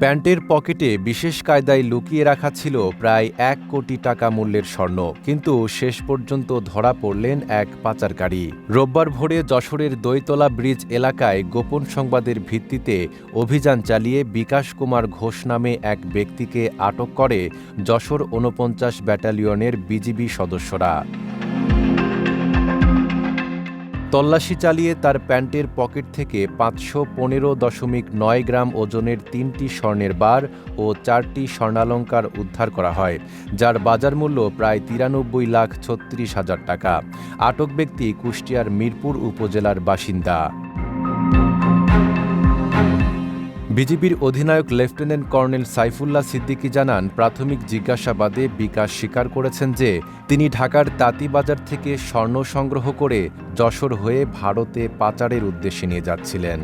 প্যান্টের পকেটে বিশেষ কায়দায় লুকিয়ে রাখা ছিল প্রায় এক কোটি টাকা মূল্যের স্বর্ণ। কিন্তু শেষ পর্যন্ত ধরা পড়লেন এক পাচারকারী। রোববার ভোরে যশোরের দৈতলা ব্রিজ এলাকায় গোপন সংবাদের ভিত্তিতে অভিযান চালিয়ে বিকাশ কুমার ঘোষ নামে এক ব্যক্তিকে আটক করে যশোর ঊনপঞ্চাশ ব্যাটালিয়নের বিজিবি সদস্যরা। তল্লাশি চালিয়ে তার প্যান্টের পকেট থেকে পাঁচশো পনেরো দশমিক নয় গ্রাম ওজনের তিনটি স্বর্ণের বার ও চারটি স্বর্ণালঙ্কার উদ্ধার করা হয়, যার বাজার মূল্য প্রায় তিরানব্বই লাখ ছত্রিশ হাজার টাকা। আটক ব্যক্তি কুষ্টিয়ার মিরপুর উপজেলার বাসিন্দা। বিজিবির অধিনায়ক লেফটেন্যান্ট কর্নেল সাইফুল্লাহ সিদ্দিকী জানান, প্রাথমিক জিজ্ঞাসাবাদে বিকাশ স্বীকার করেছেন যে, তিনি ঢাকার তাঁতিবাজার থেকে স্বর্ণ সংগ্রহ করে যশোর হয়ে ভারতে পাচারের উদ্দেশ্যে নিয়ে যাচ্ছিলেন।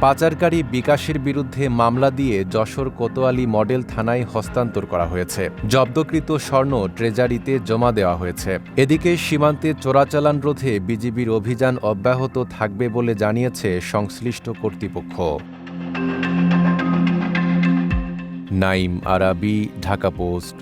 পাচারকারী বিকাশের বিরুদ্ধে মামলা দিয়ে যশোর কোতোয়ালি মডেল থানায় হস্তান্তর করা হয়েছে। জব্দকৃত স্বর্ণ ট্রেজারিতে জমা দেওয়া হয়েছে। এদিকে সীমান্তে চোরাচালান রোধে বিজিবির অভিযান অব্যাহত থাকবে বলে জানিয়েছে সংশ্লিষ্ট কর্তৃপক্ষ। নাইম আরাবি, ঢাকা পোস্ট।